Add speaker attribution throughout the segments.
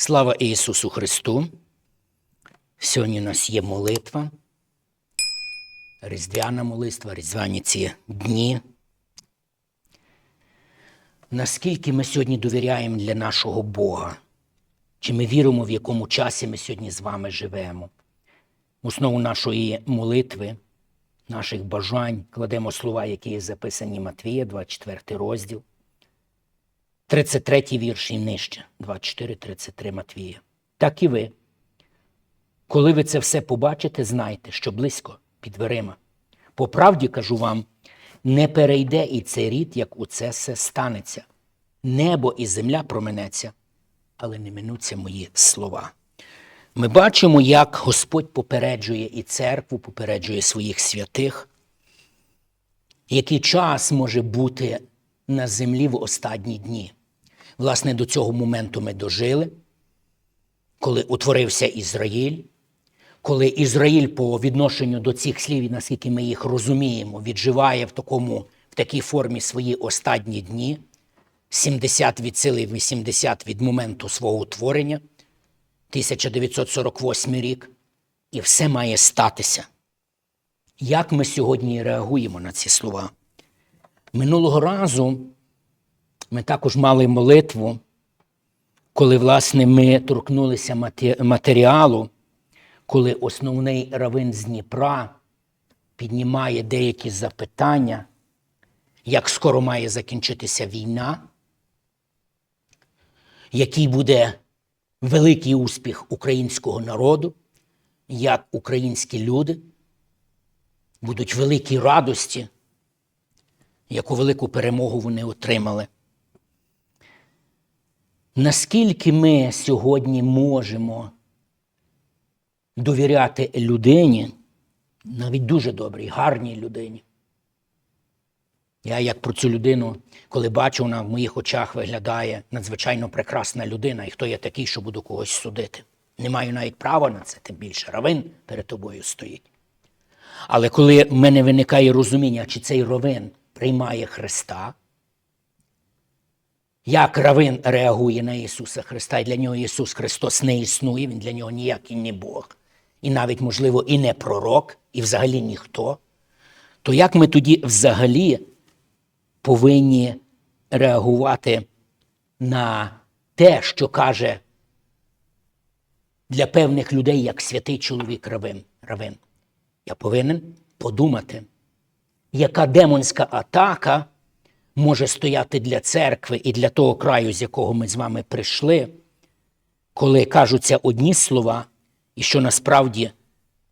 Speaker 1: Слава Ісусу Христу! Сьогодні у нас є молитва, різдвяна молитва, різдвяні ці дні. Наскільки ми сьогодні довіряємо для нашого Бога? Чи ми віримо, в якому часі ми сьогодні з вами живемо? В основу нашої молитви, наших бажань кладемо слова, які є записані Матвія, 24 розділ. 33 вірш і нижче, 24-33 Матвія. Так і ви. Коли ви це все побачите, знайте, що близько під дверима. По правді кажу вам, не перейде і цей рід, як у це все станеться. Небо і земля променеться, але не минуться мої слова. Ми бачимо, як Господь попереджує і церкву, попереджує своїх святих, який час може бути на землі в останні дні. Власне, до цього моменту ми дожили, коли утворився Ізраїль, коли Ізраїль по відношенню до цих слів, наскільки ми їх розуміємо, відживає в, такому, в такій формі свої останні дні, 70 від сили, 80 від моменту свого утворення, 1948 рік, і все має статися. Як ми сьогодні реагуємо на ці слова? Минулого разу ми також мали молитву, коли, власне, ми торкнулися матеріалу, коли основний равин з Дніпра піднімає деякі запитання, як скоро має закінчитися війна, який буде великий успіх українського народу, як українські люди будуть великі радості, яку велику перемогу вони отримали. Наскільки ми сьогодні можемо довіряти людині, навіть дуже добрій, гарній людині? Я як про цю людину, коли бачу, вона в моїх очах виглядає надзвичайно прекрасна людина, і хто я такий, що буду когось судити. Не маю навіть права на це, тим більше равин перед тобою стоїть. Але коли в мене виникає розуміння, чи цей равин приймає Христа, як равин реагує на Ісуса Христа, і для нього Ісус Христос не існує, Він для нього ніякий не Бог, і навіть, можливо, і не пророк, і взагалі ніхто, то як ми тоді взагалі повинні реагувати на те, що каже для певних людей як святий чоловік равин? равин? Я повинен подумати, яка демонська атака може стояти для церкви і для того краю, з якого ми з вами прийшли, коли кажуться одні слова, і що насправді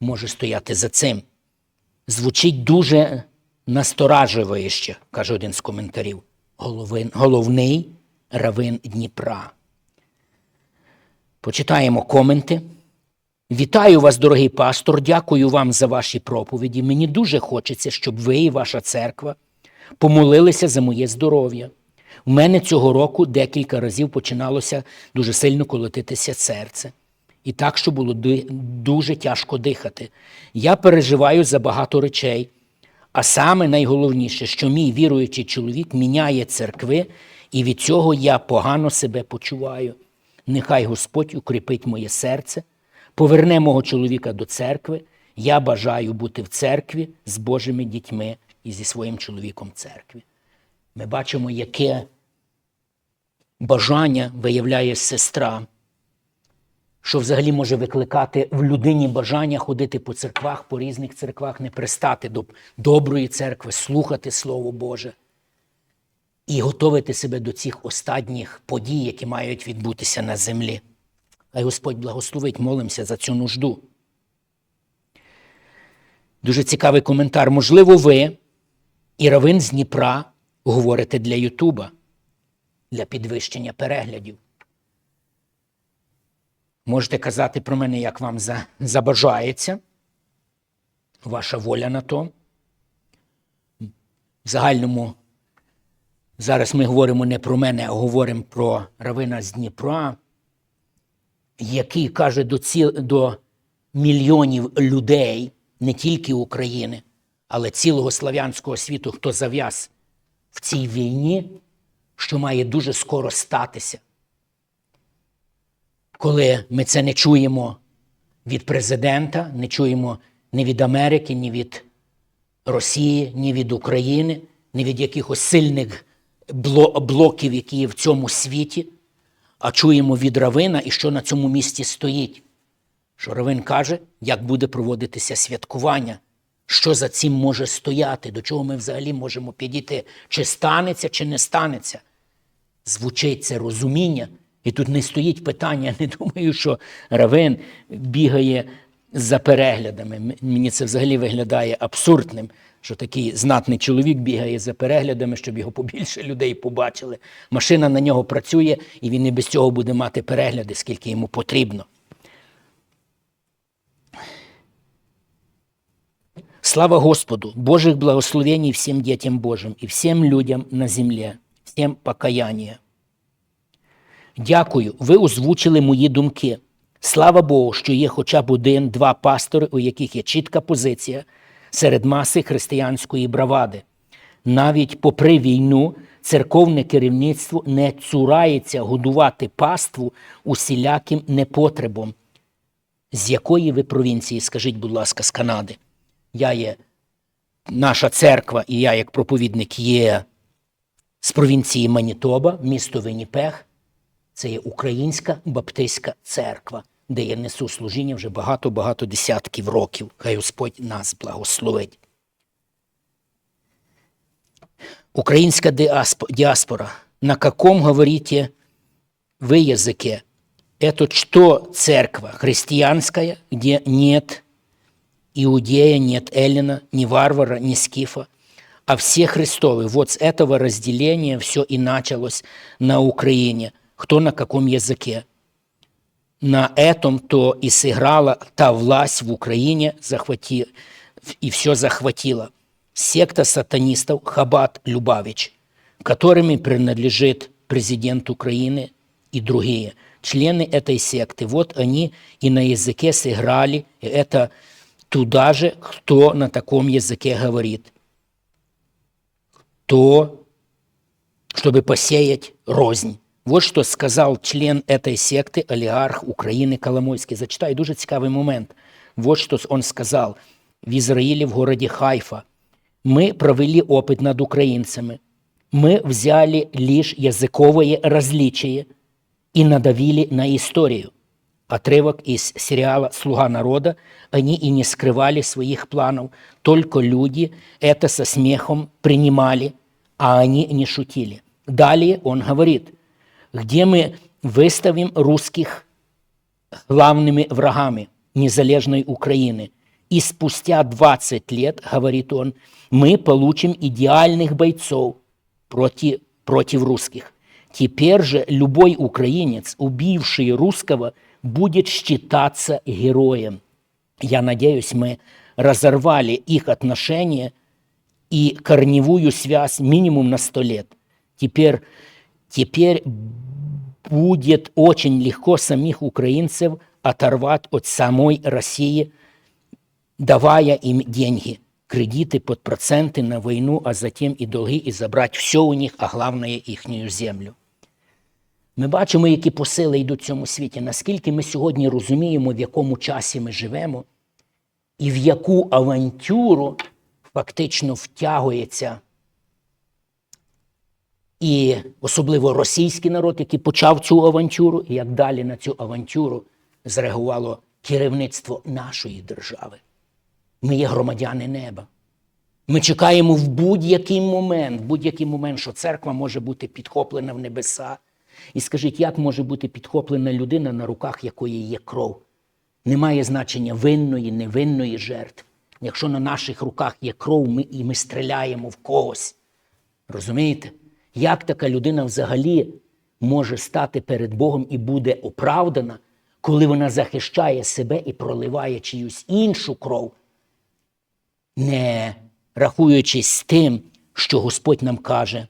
Speaker 1: може стояти за цим. Звучить дуже насторажуюче, каже один з коментарів, головний равин Дніпра. Почитаємо коменти. Вітаю вас, дорогий пастор. Дякую вам за ваші проповіді. Мені дуже хочеться, щоб ви і ваша церква помолилися за моє здоров'я. У мене цього року декілька разів починалося дуже сильно колотитися серце. І так, що було дуже тяжко дихати. Я переживаю за багато речей. А саме найголовніше, що мій віруючий чоловік міняє церкви, і від цього я погано себе почуваю. Нехай Господь укріпить моє серце, поверне мого чоловіка до церкви. Я бажаю бути в церкві з Божими дітьми і зі своїм чоловіком церкві. Ми бачимо, яке бажання виявляє сестра, що взагалі може викликати в людині бажання ходити по церквах, по різних церквах, не пристати до доброї церкви, слухати Слово Боже і готовити себе до цих останніх подій, які мають відбутися на землі. Хай Господь благословить, молимося за цю нужду. Дуже цікавий коментар. Можливо, ви і равин з Дніпра говорите для Ютуба, для підвищення переглядів. Можете казати про мене, як вам забажається. Ваша воля на то. В загальному зараз ми говоримо не про мене, а говоримо про равина з Дніпра, який каже до, ціл, до мільйонів людей, не тільки України, але цілого слав'янського світу, хто зав'яз в цій війні, що має дуже скоро статися. коли ми це не чуємо від президента, не чуємо ні від Америки, ні від Росії, ні від України, ні від якихось сильних блоків, які є в цьому світі, а чуємо від Равина і що на цьому місці стоїть. Що Равин каже, як буде проводитися святкування, що за цим може стояти, до чого ми взагалі можемо підійти, чи станеться, чи не станеться. Звучить це розуміння, і тут не стоїть питання. Не думаю, що Равин бігає за переглядами. Мені це взагалі виглядає абсурдним, що такий знатний чоловік бігає за переглядами, щоб його побільше людей побачили. Машина на нього працює, і він і без цього буде мати перегляди, скільки йому потрібно. Слава Господу, Божих благословений всем детям Божьим и всем людям на земле, всем покаяння. Дякую, ви озвучили мої думки. Слава Богу, що є хоча б один-два пастори, у яких є чітка позиція серед маси християнської бравади. Навіть попри війну, церковне керівництво не цурається годувати паству усіляким непотребом. З якої ви провінції, скажіть, будь ласка, з Канади? Я є наша церква, і я, як проповідник, є з провінції Манітоба, місто Веніпех. Це є Українська Баптистська церква, де я несу служіння вже багато-багато десятків років. Хай Господь нас благословить. Украинская диасп- диаспора. На каком говорите вы языке? Это что церква? Христианская, где нет Иудея, нет Эллина, ни варвара, ни скифа, а все Христовы. Вот с этого разделения все и началось на Украине. Кто на каком языке? На этом то и сыграла та власть в Украине, захвати, и все захватила. Секта сатанистов Хабат Любавич, которыми принадлежит президент Украины и другие. Члены этой секты, вот они и на языке сыграли, и это туда же, кто на таком языке говорит. То, чтобы посеять рознь. Вот что сказал член этой секты, олигарх Украины Коломойский. Зачитаю дуже цікавий момент. Вот что он сказал в Израиле, в городе Хайфа. Мы провели опыт над украинцами. Мы взяли лишь языковое различие и надавили на историю. Отрывок из сериала «Слуга народа». Они и не скрывали своих планов. Только люди это со смехом принимали, а они не шутили. Далее он говорит, где мы выставим русских главными врагами незалежной Украины. И спустя 20 лет, говорит он, мы получим идеальных бойцов против, против русских. Теперь же любой украинец, убивший русского, будет считаться героем. Я надеюсь, мы разорвали их отношения и корневую связь минимум на сто лет. Теперь, теперь будет очень легко самих украинцев оторвать от самой России, давая им деньги, кредиты под проценты на войну, а затем и долги, и забрать все у них, а главное їхню землю. Ми бачимо, які посили йдуть в цьому світі, наскільки ми сьогодні розуміємо, в якому часі ми живемо, і в яку авантюру фактично втягується і особливо російський народ, який почав цю авантюру, і як далі на цю авантюру зреагувало керівництво нашої держави. Ми є громадяни неба. Ми чекаємо в будь-який момент, в будь-який момент, що церква може бути підхоплена в небеса. І скажіть, як може бути підхоплена людина, на руках якої є кров? Немає значення винної, невинної жертви. Якщо на наших руках є кров, ми, і ми стріляємо в когось. Розумієте? Як така людина взагалі може стати перед Богом і буде оправдана, коли вона захищає себе і проливає чиюсь іншу кров, не рахуючись з тим, що Господь нам каже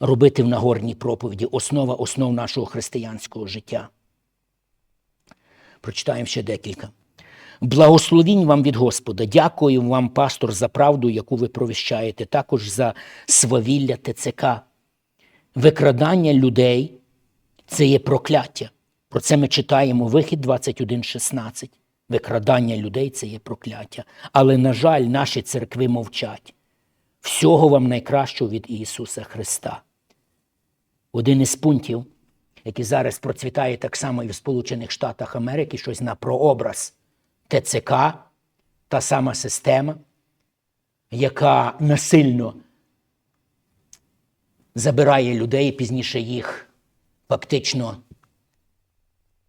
Speaker 1: робити в Нагорній проповіді, основа основ нашого християнського життя. Прочитаємо ще декілька. Благословінь вам від Господа. Дякую вам, пастор, за правду, яку ви провіщаєте, також за свавілля ТЦК. Викрадання людей це є прокляття. Про це ми читаємо вихід 21.16. Викрадання людей це є прокляття. Але, на жаль, наші церкви мовчать. Всього вам найкращого від Ісуса Христа. Один із пунктів, який зараз процвітає так само і в Сполучених Штатах Америки, щось на прообраз ТЦК, та сама система, яка насильно забирає людей, пізніше їх фактично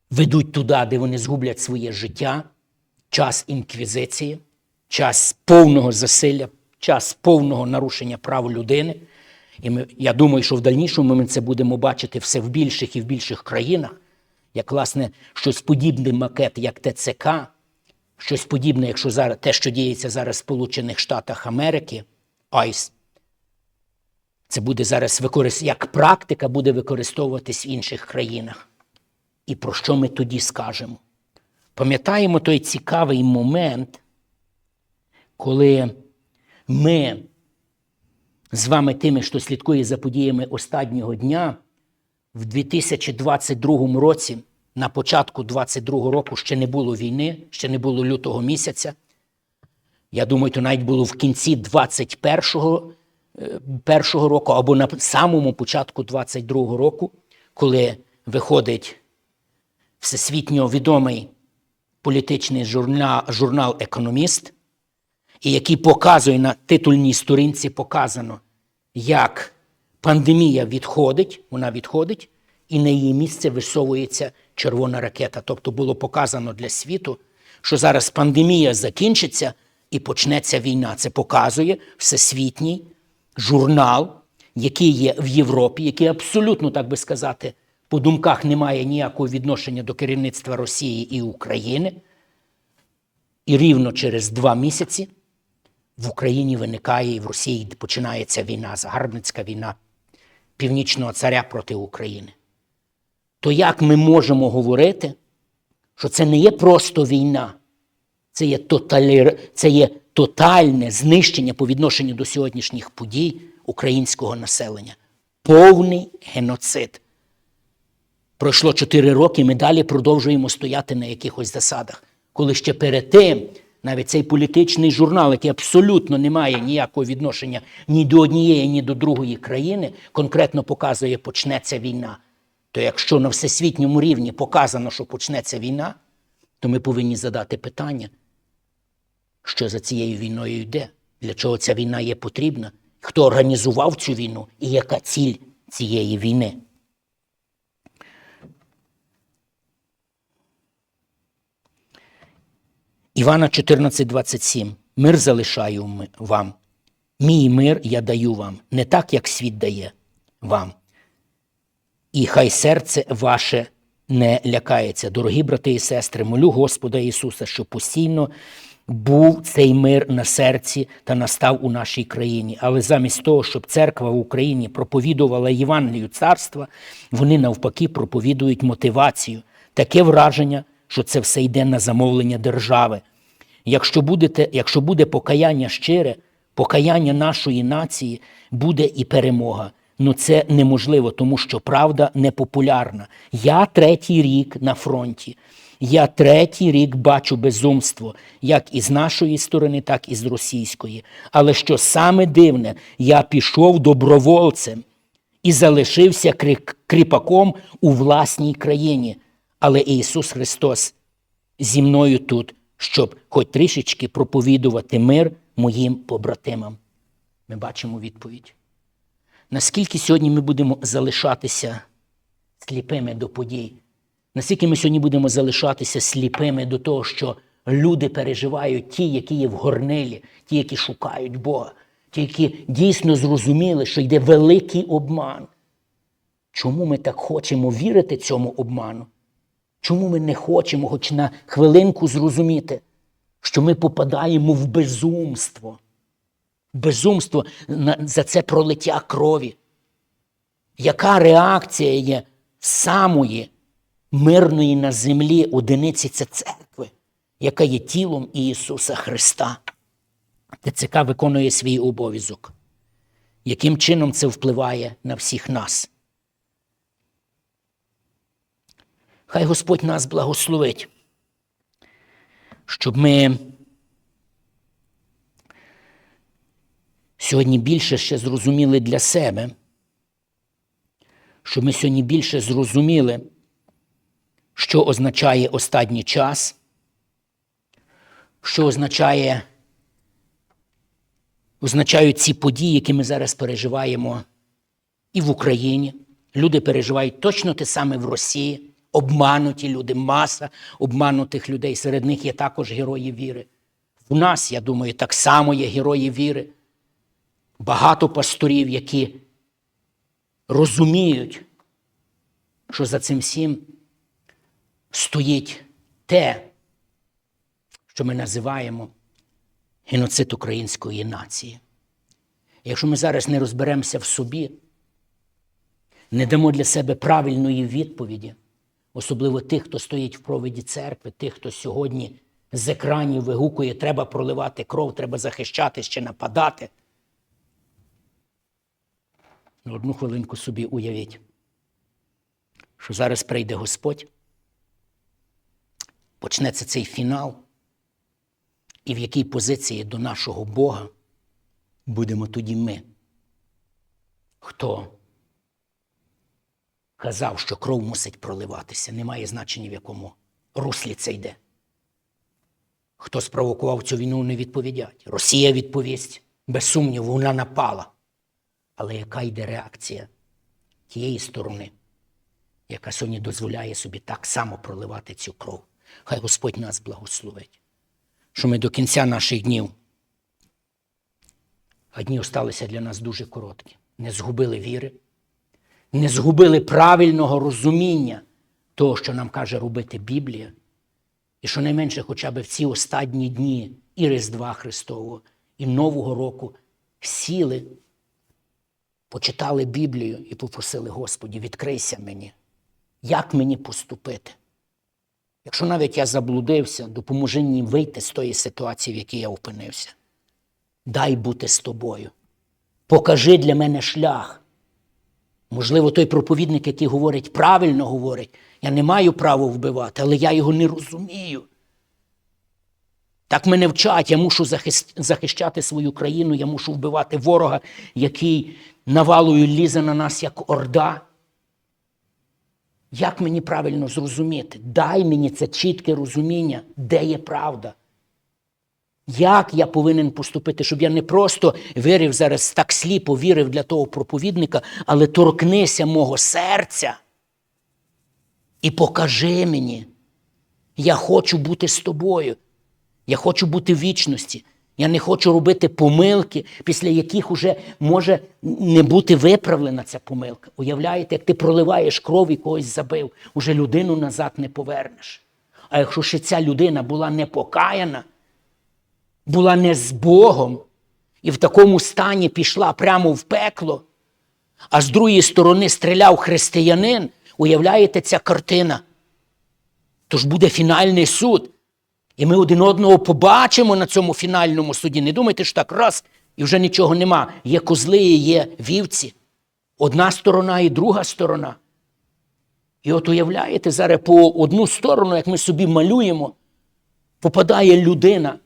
Speaker 1: ведуть туди, де вони згублять своє життя, час інквізиції, час повного засилля, час повного нарушення прав людини. І ми, я думаю, що в дальнішому ми це будемо бачити все в більших і в більших країнах, як, власне, щось подібне макет, як ТЦК, щось подібне, якщо зараз те, що діється зараз в Сполучених Штатах Америки, АЙС, це буде зараз використ... як практика буде використовуватись в інших країнах. І про що ми тоді скажемо? Пам'ятаємо той цікавий момент, коли ми з вами тими, хто слідкує за подіями останнього дня, в 2022 році, на початку 2022 року, ще не було війни, ще не було лютого місяця. Я думаю, то навіть було в кінці 21-го е, першого року або на самому початку 22-го року, коли виходить всесвітньо відомий політичний журнал, журнал Економіст, і який показує на титульній сторінці показано, як пандемія відходить, вона відходить, і на її місце висовується червона ракета. Тобто було показано для світу, що зараз пандемія закінчиться і почнеться війна. Це показує всесвітній журнал, який є в Європі, який абсолютно, так би сказати, по думках не має ніякого відношення до керівництва Росії і України. І рівно через два місяці в Україні виникає і в Росії починається війна, загарбницька війна північного царя проти України. То як ми можемо говорити, що це не є просто війна, це є, тоталі... це є тотальне знищення по відношенню до сьогоднішніх подій українського населення, повний геноцид. Пройшло 4 роки, ми далі продовжуємо стояти на якихось засадах. Коли ще перед тим навіть цей політичний журнал, який абсолютно не має ніякого відношення ні до однієї, ні до другої країни, конкретно показує, почнеться війна. То якщо на всесвітньому рівні показано, що почнеться війна, то ми повинні задати питання, що за цією війною йде, для чого ця війна є потрібна, хто організував цю війну і яка ціль цієї війни. Івана 14,27. Мир залишаю вам. Мій мир я даю вам, не так, як світ дає вам. І хай серце ваше не лякається. Дорогі брати і сестри, молю Господа Ісуса, щоб постійно був цей мир на серці та настав у нашій країні. Але замість того, щоб церква в Україні проповідувала Євангелію царства, вони навпаки проповідують мотивацію. Таке враження, що це все йде на замовлення держави. Якщо, будете, якщо буде покаяння щире, покаяння нашої нації, буде і перемога. Ну це неможливо, тому що правда непопулярна. Я третій рік на фронті. Я третій рік бачу безумство, як із нашої сторони, так і з російської. Але що саме дивне, я пішов добровольцем і залишився кріпаком у власній країні. Але Ісус Христос зі мною тут, щоб хоч трішечки проповідувати мир моїм побратимам. Ми бачимо відповідь. Наскільки сьогодні ми будемо залишатися сліпими до подій? Наскільки ми сьогодні будемо залишатися сліпими до того, що люди переживають ті, які є в горнилі, ті, які шукають Бога, ті, які дійсно зрозуміли, що йде великий обман. Чому ми так хочемо вірити цьому обману? Чому ми не хочемо хоч на хвилинку зрозуміти, що ми попадаємо в безумство? Безумство за це пролиття крові. Яка реакція є самої мирної на землі одиниці це церкви, яка є тілом Ісуса Христа? ТЦК виконує свій обов'язок. Яким чином це впливає на всіх нас? Хай Господь нас благословить, щоб ми сьогодні більше ще зрозуміли для себе, щоб ми сьогодні більше зрозуміли, що означає останній час, що означає, означають ці події, які ми зараз переживаємо і в Україні. Люди переживають точно те саме в Росії. Обмануті люди, маса обманутих людей. Серед них є також герої віри. В нас, я думаю, так само є герої віри. Багато пасторів, які розуміють, що за цим всім стоїть те, що ми називаємо геноцид української нації. Якщо ми зараз не розберемося в собі, не дамо для себе правильної відповіді, особливо тих, хто стоїть в провіді церкви, тих, хто сьогодні з екранів вигукує, треба проливати кров, треба захищати ще нападати. Ну, Одну хвилинку собі уявіть, що зараз прийде Господь, почнеться цей фінал, і в якій позиції до нашого Бога будемо тоді ми. Хто казав, що кров мусить проливатися, немає значення, в якому руслі це йде. Хто спровокував цю війну, не відповідять. Росія відповість, без сумніву, вона напала. Але яка йде реакція тієї сторони, яка сьогодні дозволяє собі так само проливати цю кров? Хай Господь нас благословить, що ми до кінця наших днів, а дні осталися для нас дуже короткі, не згубили віри, не згубили правильного розуміння того, що нам каже робити Біблія, і що найменше хоча б в ці останні дні і Різдва Христового, і Нового року сіли почитали Біблію і попросили Господі, відкрийся мені, як мені поступити. Якщо навіть я заблудився, допоможи мені вийти з тої ситуації, в якій я опинився. Дай бути з тобою. Покажи для мене шлях. Можливо, той проповідник, який говорить, правильно говорить, я не маю права вбивати, але я його не розумію. Так мене вчать, я мушу захищати свою країну, я мушу вбивати ворога, який навалою лізе на нас, як орда. Як мені правильно зрозуміти? Дай мені це чітке розуміння, де є правда. Як я повинен поступити, щоб я не просто вірив зараз так сліпо вірив для того проповідника, але торкнися мого серця і покажи мені, я хочу бути з тобою. Я хочу бути в вічності. Я не хочу робити помилки, після яких уже може не бути виправлена ця помилка. Уявляєте, як ти проливаєш кров і когось забив, уже людину назад не повернеш. А якщо ще ця людина була не покаяна, була не з Богом і в такому стані пішла прямо в пекло, а з другої сторони стріляв християнин, уявляєте, ця картина? Тож буде фінальний суд. І ми один одного побачимо на цьому фінальному суді. Не думайте, що так раз і вже нічого нема. Є козли, і є вівці. Одна сторона і друга сторона. І от уявляєте, зараз по одну сторону, як ми собі малюємо, попадає людина,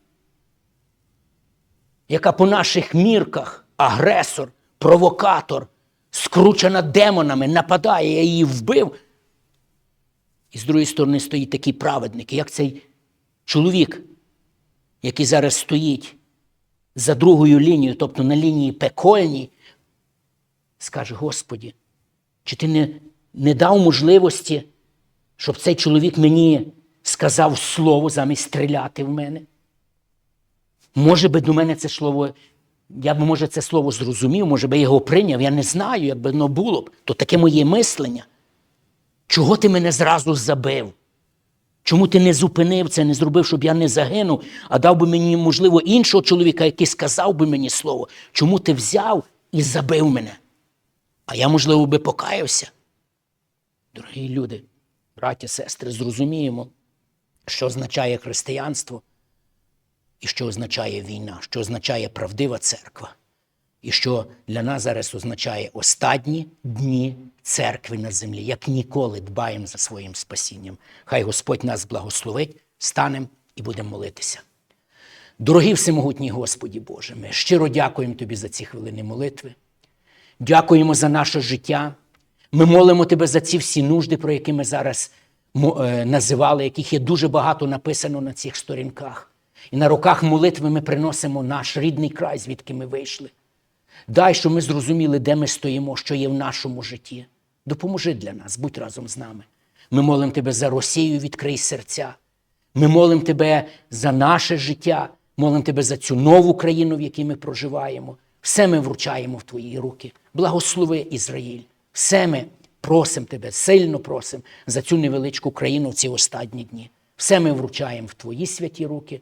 Speaker 1: яка по наших мірках агресор, провокатор, скручена демонами, нападає, я її вбив. І з другої сторони стоїть такий праведник, як цей чоловік, який зараз стоїть за другою лінією, тобто на лінії пекольній, скаже: Господі, чи ти не, не дав можливості, щоб цей чоловік мені сказав слово замість стріляти в мене? Може би до мене це слово, я б, може, це слово зрозумів, може би його прийняв, я не знаю, як би воно було б, то таке моє мислення. Чого ти мене зразу забив? Чому ти не зупинив це, не зробив, щоб я не загинув, а дав би мені, можливо, іншого чоловіка, який сказав би мені слово? Чому ти взяв і забив мене? А я, можливо, би покаявся. Дорогі люди, браті, сестри, зрозуміємо, що означає християнство і що означає війна, що означає правдива церква. і що для нас зараз означає останні дні церкви на землі, як ніколи дбаємо за своїм спасінням. Хай Господь нас благословить, станемо і будемо молитися. Дорогий всемогутній Господі Боже, ми щиро дякуємо Тобі за ці хвилини молитви. Дякуємо за наше життя. Ми молимо Тебе за ці всі нужди, про які ми зараз е, називали, яких є дуже багато написано на цих сторінках. І на руках молитви ми приносимо наш рідний край, звідки ми вийшли. Дай, щоб ми зрозуміли, де ми стоїмо, що є в нашому житті. Допоможи для нас, будь разом з нами. Ми молимо Тебе за Росію, відкрий серця. Ми молимо Тебе за наше життя, молимо Тебе за цю нову країну, в якій ми проживаємо. Все ми вручаємо в Твої руки. Благослови Ізраїль. Все ми просимо Тебе, сильно просимо за цю невеличку країну в ці останні дні. Все ми вручаємо в Твої святі руки,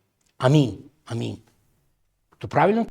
Speaker 1: Амінь. Амінь. То правильно